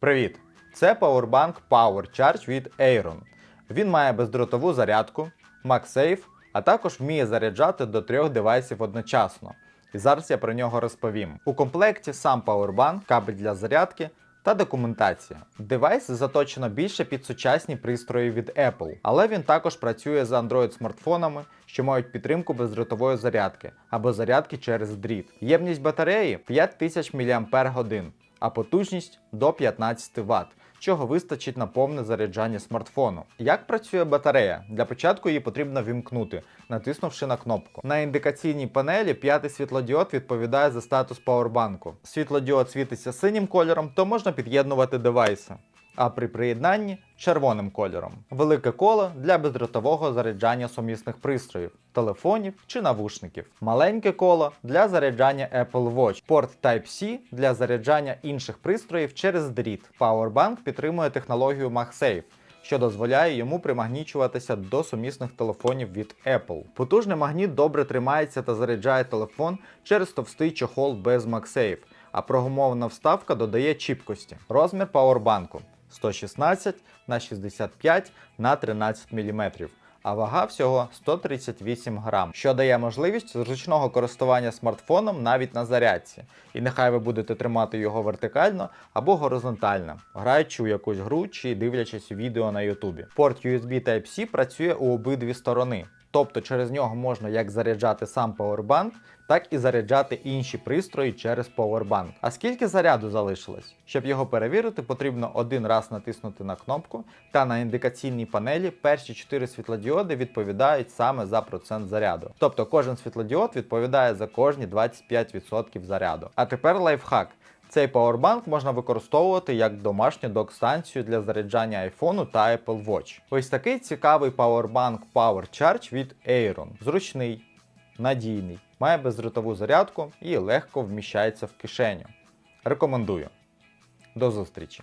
Привіт! Це Powerbank Power Charge від Aeron. Він має бездротову зарядку, MagSafe, а також вміє заряджати до трьох девайсів одночасно. І зараз я про нього розповім. У комплекті сам Powerbank, кабель для зарядки та документація. Девайс заточено більше під сучасні пристрої від Apple, але він також працює з Android смартфонами, що мають підтримку бездротової зарядки або зарядки через дріт. Ємність батареї 5000 мАч, а потужність до 15 Вт, чого вистачить на повне заряджання смартфону. Як працює батарея? Для початку її потрібно вімкнути, натиснувши на кнопку. На індикаційній панелі п'ятий світлодіод відповідає за статус пауербанку. Світлодіод світиться синім кольором, то можна під'єднувати девайси. А при приєднанні червоним кольором. Велике коло для бездротового заряджання сумісних пристроїв, телефонів чи навушників. Маленьке коло для заряджання Apple Watch. Порт Type-C для заряджання інших пристроїв через дріт. Powerbank підтримує технологію MagSafe. Що дозволяє йому примагнічуватися до сумісних телефонів від Apple. Потужний магніт добре тримається та заряджає телефон через товстий чохол без MagSafe, а прогумована вставка додає чіпкості. Розмір пауербанку 116 на 65 на 13 мм. А вага всього 138 грам, що дає можливість зручного користування смартфоном навіть на зарядці. І нехай ви будете тримати його вертикально або горизонтально, граючи у якусь гру чи дивлячись відео на Ютубі. Порт USB Type-C працює у обидві сторони. Тобто через нього можна як заряджати сам Powerbank, так і заряджати інші пристрої через Powerbank. А скільки заряду залишилось? Щоб його перевірити, потрібно один раз натиснути на кнопку, та на індикаційній панелі перші 4 світлодіоди відповідають саме за процент заряду. Тобто кожен світлодіод відповідає за кожні 25% заряду. А тепер лайфхак. Цей пауербанк можна використовувати як домашню док-станцію для заряджання iPhone та Apple Watch. Ось такий цікавий пауербанк Power Charge від Aeron. Зручний, надійний, має бездротову зарядку і легко вміщається в кишеню. Рекомендую. До зустрічі!